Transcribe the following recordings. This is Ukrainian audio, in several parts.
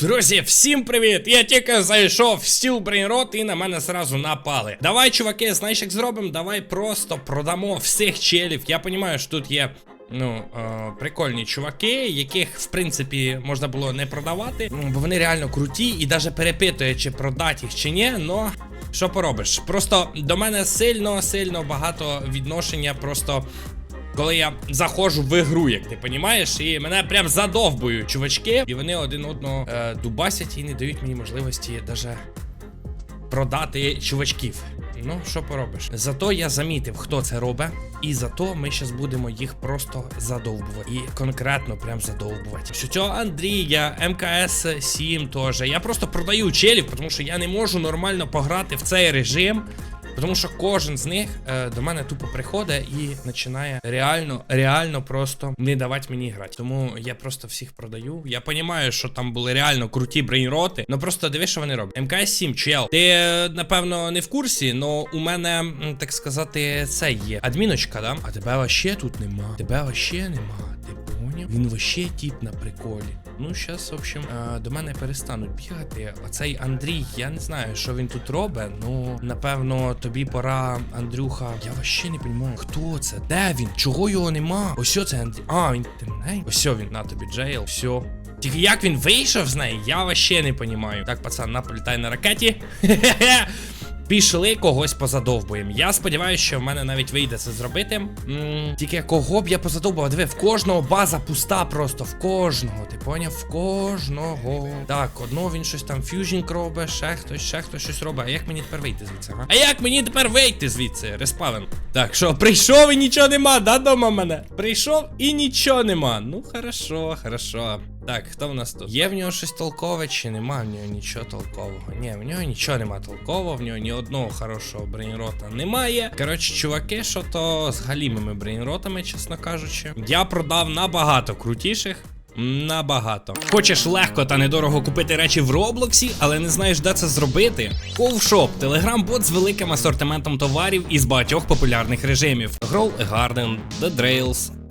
Друзі, всім привіт! Я тільки зайшов в стіл брейнрот і на мене зразу напали. Давай, чуваки, знаєш, як зробимо? Давай просто продамо всіх челів. Я розумію, що тут є. Ну, е, прикольні чуваки, яких, в принципі, можна було не продавати, ну, бо вони реально круті, і навіть перепитує, чи продати їх чи ні, но що поробиш? Просто до мене сильно-сильно багато відношення просто коли я заходжу в ігру, як ти понімаєш, і мене прям задовбують чувачки, і вони один одного е, дубасять і не дають мені можливості даже продати чувачків. Ну, що поробиш? Зато я замітив, хто це робить, і зато ми зараз будемо їх просто задовбувати. І конкретно прям задовбувати. Що цього Андрія, МКС 7 теж. Я просто продаю челів, тому що я не можу нормально пограти в цей режим. Тому що кожен з них е, до мене тупо приходить і починає реально, реально просто не давати мені грати. Тому я просто всіх продаю. Я розумію, що там були реально круті брейнроти. Ну просто дивись, що вони роблять. МКС 7, чел. Ти е, напевно не в курсі, але у мене, так сказати, це є. Адміночка, да? А тебе вообще тут нема. Тебе вообще нема. Ти? Він вообще тіп на приколі. Ну, зараз, в общем, до мене перестануть бігати. Оцей Андрій, я не знаю, що він тут робить. Ну, напевно, тобі пора, Андрюха. Я вообще не розумію, хто це? Де він? Чого його нема? Ось це Андрій. А, він темней. Ось він, на тобі, Джейл. Все. Тільки як він вийшов з неї, я вообще не розумію. Так, пацан, на, політай на ракеті. Хе-хе-хе. Пішли когось позадовбуємо. Я сподіваюся, що в мене навіть вийде це зробити. м тільки кого б я позадовбував? Диви, в кожного база пуста просто. В кожного. Ти поняв? В кожного. Так, одного він щось там фьюжінг робить, ще хтось, ще хтось щось робить. А як мені тепер вийти звідси? Га? А як мені тепер вийти звідси? Респавен. Так, що, прийшов і нічого нема, да, дома мене? Прийшов і нічого нема. Ну, хорошо, хорошо. Так, хто в нас тут? Є в нього щось толкове чи нема в нього нічого толкового? Ні, в нього нічого нема толкового, в нього ні одного хорошого брейнрота немає. Коротше, чуваки, що то з галімими брейнротами, чесно кажучи. Я продав набагато крутіших. Набагато. Хочеш легко та недорого купити речі в Роблоксі, але не знаєш, де це зробити? Ковшоп телеграм-бот з великим асортиментом товарів із багатьох популярних режимів: Grow a Garden, The Drails,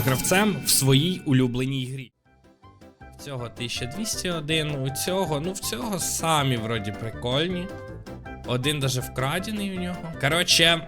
гравцем в своїй улюбленій грі. В цього 1201, у цього, ну в цього самі вроді прикольні. Один даже вкрадений у нього. Коротше,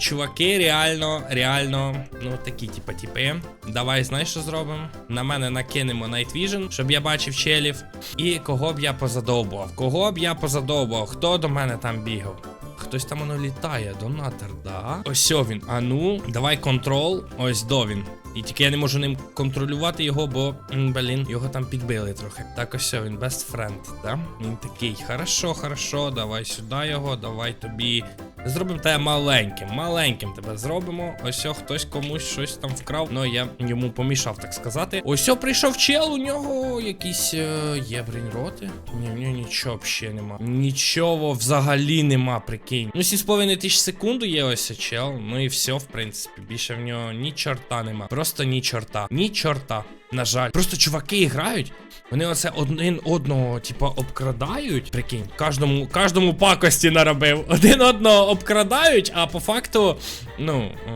чуваки, реально, реально, ну такі, типа, типи. Давай, знаєш, що зробимо? На мене накинемо Night Vision, щоб я бачив челів. І кого б я позадовбував? Кого б я позадовбував? Хто до мене там бігав? Хтось там воно літає, донатор, да? Ось він. А ну, давай контрол. Ось до він. І тільки я не можу ним контролювати його, бо, блін, його там підбили трохи. Так, ось він best friend, да? Він такий. Хорошо, хорошо, давай сюди його, давай тобі. Зробимо тебе маленьким, маленьким тебе зробимо. Ось хтось комусь щось там вкрав. Ну я йому помішав, так сказати. Ось прийшов чел, у нього якісь е, є брейнроти. Ні, в нього нічого взагалі нема. Нічого взагалі нема, прикинь. Ну, 7,5 тисяч секунду є ось чел. Ну і все, в принципі. Більше в нього ні чорта нема. Просто ні чорта. Ні чорта. На жаль. Просто чуваки грають. Вони оце один одного, типа, обкрадають. Прикинь, кожному, кожному пакості наробив. Один одного обкрадають, а по факту, ну, о,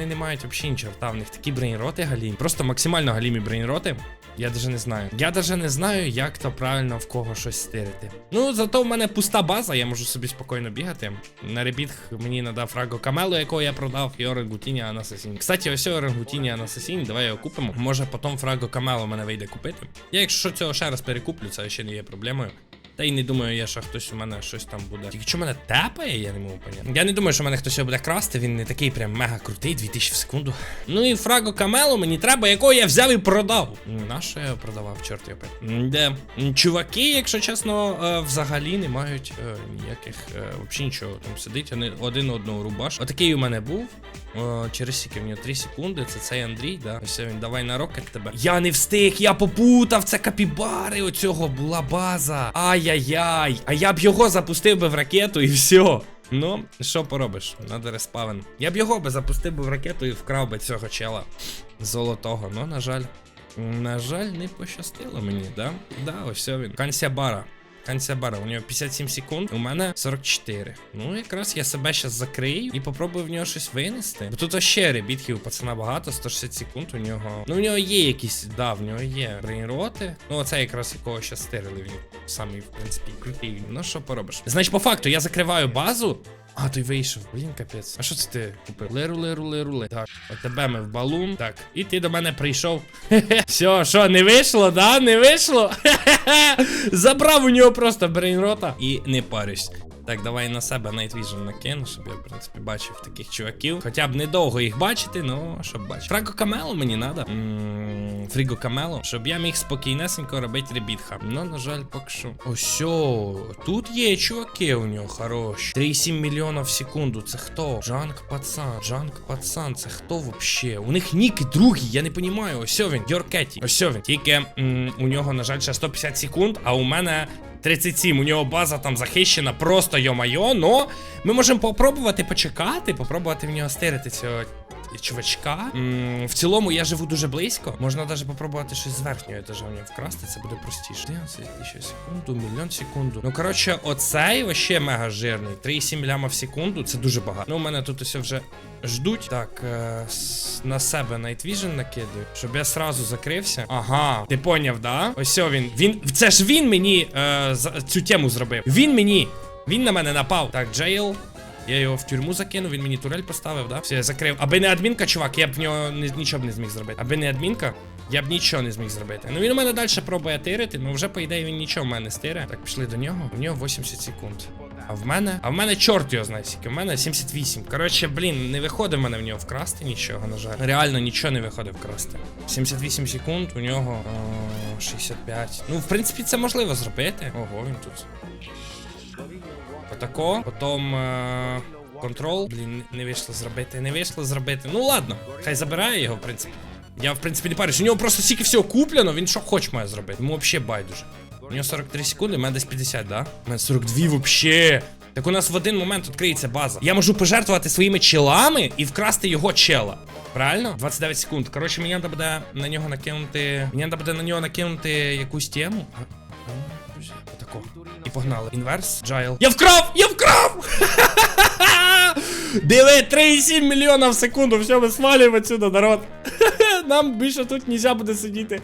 вони не мають взагалі ні чорта. В них такі брейнроти галімі. Просто максимально галімі брейнроти. Я даже не знаю. Я даже не знаю, як то правильно в кого щось стирити. Ну, зато в мене пуста база, я можу собі спокійно бігати. На ребіт мені надав Фраго Камелу, якого я продав, і Орангутіні Анасасін. Кстати, ось Орангутіні Анасасін, давай його купимо. Може потім Фраго Камелу мене вийде купити. Я якщо цього ще раз перекуплю, це ще не є проблемою. Та й не думаю, я що хтось у мене щось там буде. Тільки що мене тепає, я не можу поняти. Я не думаю, що мене хтось буде красти, він не такий прям мега крутий, 2000 в секунду. Ну і фраго Камело мені треба, якого я взяв і продав. На що я продавав, чорт йопи. Де чуваки, якщо чесно, е, взагалі не мають е, ніяких е, взагалі нічого там сидить, вони один одного рубаш. Отакий у мене був. О, через скільки в нього 3 секунди. Це цей Андрій, да? Ось він, давай на рокет тебе. Я не встиг, я попутав. Це капібари. У цього була база. Ай-яй-яй. А я б його запустив би в ракету і все. Ну, що поробиш? Надо респавен. Я б його би запустив би в ракету і вкрав би цього чела золотого. Ну, на жаль. На жаль, не пощастило мені, да? Да, ось він. Кансябара. Кансябара, у нього 57 секунд, у мене 44. Ну, якраз я себе зараз закрию і попробую в нього щось винести. Бо тут ще ребітків пацана багато, 160 секунд у нього. Ну, в нього є якісь, да, в нього є брейнроти. Ну, оце якраз якого ще стирили він. Самий, в принципі, крутий. Ну, що поробиш? Значить, по факту, я закриваю базу. А, той вийшов. Блін, капець. А що це ти купив? Леру, леру, леру, леру. Так, от тебе ми в балун. Так, і ти до мене прийшов. Все, що, не вийшло, да? Не вийшло? Забрав у нього просто брейнрота і не парюсь. Так, давай на себе Night Vision накину, щоб я, в принципі, бачив таких чуваків. Хоча б недовго їх бачити, ну, щоб бачити. Фраго Камело мені треба. Фріго Камело, щоб я міг спокійнесенько робити ребітха. Ну, на жаль, поки що. Ось, тут є чуваки у нього хороші. 3,7 мільйонів в секунду. Це хто? Джанк пацан. Джанк пацан. Це хто вообще? У них ніки другі, я не розумію. Ось він, Йоркеті. Ось він. Тільки м, у нього, на жаль, ще 150 секунд, а у мене 37, у нього база там захищена, просто йо-майо, но ми можемо попробувати почекати, попробувати в нього стирити цього чувачка. М, в цілому я живу дуже близько. Можна навіть попробувати щось з верхнього етажа вкрасти, це буде простіше. 11 тисяч секунду, мільйон секунду. Ну коротше, оцей вообще мега жирний. 3,7 ляма в секунду, це дуже багато. Ну, у мене тут усе вже ждуть. Так, е, на себе Night Vision накидаю, щоб я сразу закрився. Ага, ти поняв, да? Ось він. Він. Це ж він мені е, цю тему зробив. Він мені. Він на мене напав. Так, Джейл. Я його в тюрму закинув, він мені турель поставив, да? Все, я закрив. Аби не адмінка, чувак, я б в нього ні- нічого б не зміг зробити. Аби не адмінка, я б нічого не зміг зробити. Ну він у мене далі пробує тирити, ну вже по ідеї він нічого в мене не стире. Так, пішли до нього. В нього 80 секунд. А в мене? А в мене чорт його знає, скільки. В мене 78. Коротше, блін, не виходить в мене в нього вкрасти нічого, на жаль. Реально нічого не виходить вкрасти. 78 секунд, у нього о, 65. Ну, в принципі, це можливо зробити. Ого, він тут. Отако. Потім. Е контрол. Блін, не вийшло зробити, не вийшло зробити. Ну ладно, хай забирає його, в принципі. Я, в принципі, не парюсь. У нього просто стільки всього куплено, він що хоч має зробити. Йому взагалі байдуже. У нього 43 секунди, у мене десь 50, да? У мене 42 вообще. Так у нас в один момент відкриється база. Я можу пожертвувати своїми челами і вкрасти його чела. Правильно? 29 секунд. Коротше, мені треба буде на нього накинути. Мені треба буде на нього накинути якусь тему. Отако. І погнали. Інверс, джайл. Я вкрав! Я вкрав! Диви, 3,7 мільйона в секунду. Все, ми свалюємо отсюда, народ. Нам більше тут нельзя буде сидіти.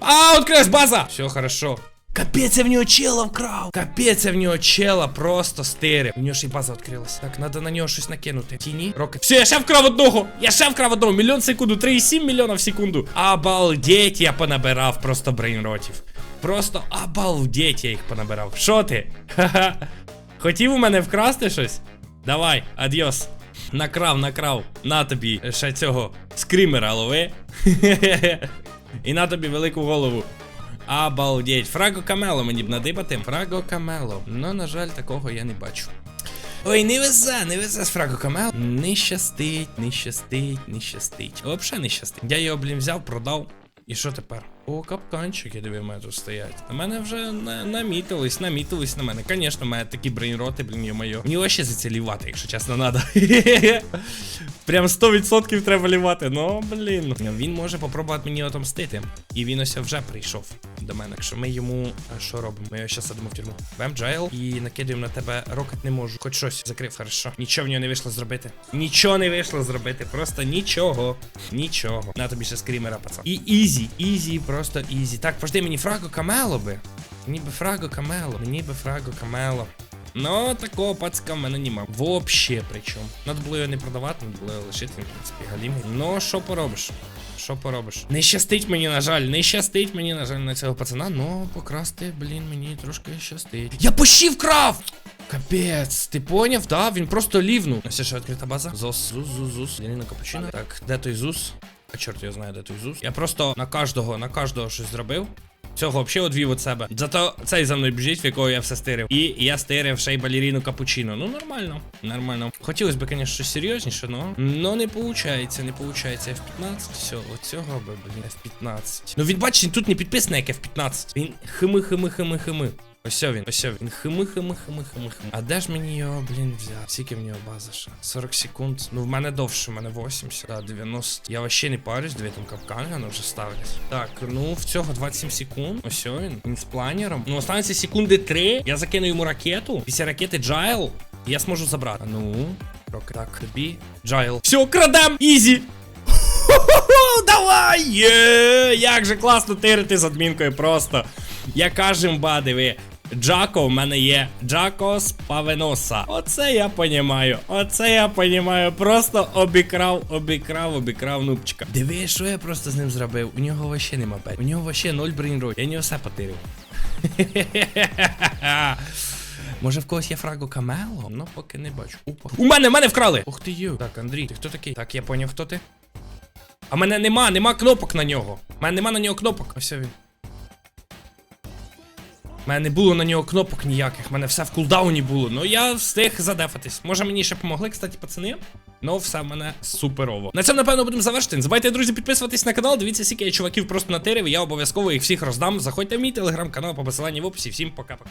А, відкрилась база! Все, хорошо. Капець, я в нього чела вкрав. Капець, я в нього чела просто стири. У нього ще й база відкрилась. Так, треба на нього щось накинути. Тіні, рокет. Все, я ще вкрав одного. Я ще вкрав одного. Мільйон секунду, 3,7 мільйона в секунду. Обалдеть, я понабирав просто брейнротів. Просто обалдеть, я їх понабирав. Що ти? Ха-ха. Хотів у мене вкрасти щось? Давай, адьос. Накрав, накрав. На тобі ще цього скримера лови. І на тобі велику голову. Обалдеть. Фраго Камело мені б надибати. Фраго Камело. Ну, на жаль, такого я не бачу. Ой, не везе, не везе з Фраго Камело. Не щастить, не щастить, не щастить. Взагалі не щастить. Я його, блін, взяв, продав. І що тепер? О, капканчики, диви, в стоять. На мене вже на, намітились, намітились на мене. Звісно, мене такі брейнроти, блін, йо-моє. Мені ще зацілівати, якщо чесно, надо. Прям 100% треба лівати. Ну, блін. Він може попробувати мені отомстити. І він ось вже прийшов до мене. Якщо ми йому що робимо? Ми його зараз садимо в тюрму. Бем джайл і накидуємо на тебе рокет не можу. Хоч щось закрив, хорошо. Нічого в нього не вийшло зробити. Нічого не вийшло зробити. Просто нічого. Нічого. На тобі ще скрімера, пацан. І ізі, ізі, просто ізі. Так, пожди, мені фраго камело би. Мені би фраго камело. Мені фраго камело. Ну, такого пацка в мене нема. Вообще причому. Надо було його не продавати, надо було його лишити, він, в принципі, галімий. Ну, що поробиш? Що поробиш? Не щастить мені, на жаль, не щастить мені, на жаль, на цього пацана, ну покрасти, блін, мені трошки щастить. Я пощі вкрав! Капець, ти поняв, да? Він просто лівнув. Ось ще відкрита база. Зос, зус, зус, зус. Янина капучино. Так, де той зус? А чорт я знаю, де той зус. Я просто на кожного, на кожного щось зробив. Цього взагалі одвів від себе. Зато цей за мною біжить, в якого я все стирив. І я стирив ще й балеріну капучино. Ну нормально, нормально. Хотілося б, звісно, щось серйозніше, но. но не виходить, не виходить. F15, все, оцього би, блін, F15. Ну він бачить, тут не підписано, як F15. Він хими, хими, хими, хими. Ось він, ось він. Хими, хими, хими, хими, хими. А де ж мені його, блін, взяти? Скільки в нього база ще? 40 секунд. Ну в мене довше, в мене 80. Да, 90. Я вообще не парюсь, дві там капкани, воно вже ставлять. Так, ну в цього 27 секунд. Ось він. Він з планером. Ну, останеться секунди 3. Я закину йому ракету. Після ракети Джайл. Я зможу забрати. Ну. Так, тобі. Джайл. Все, крадем! Ізі! Давай! Є! Як же класно тирити з адмінкою просто. Яка жимба, диви. Джако в мене є. Джако з Павеноса. Оце я понімаю. Оце я понімаю. Просто обікрав, обікрав, обікрав нубчика. Диви, що я просто з ним зробив. У нього вообще нема пет. У нього вообще ноль брейнрот. Я нього все потирив. Може в когось є фраго Камело? Ну, поки не бачу. Опа. У мене, мене вкрали! Ух ти ю. Так, Андрій, ти хто такий? Так, я поняв, хто ти. А мене нема, нема кнопок на нього. У мене нема на нього кнопок. Ось він. У мене не було на нього кнопок ніяких, у мене все в кулдауні було. Ну я встиг задефатись. Може мені ще помогли, кстати, пацани. Ну, все в мене суперово. На цьому, напевно, будемо завершити. Не забувайте, друзі, підписуватись на канал. Дивіться, скільки я чуваків просто натирив. Я обов'язково їх всіх роздам. Заходьте в мій телеграм-канал по посиланні в описі. Всім пока-пока.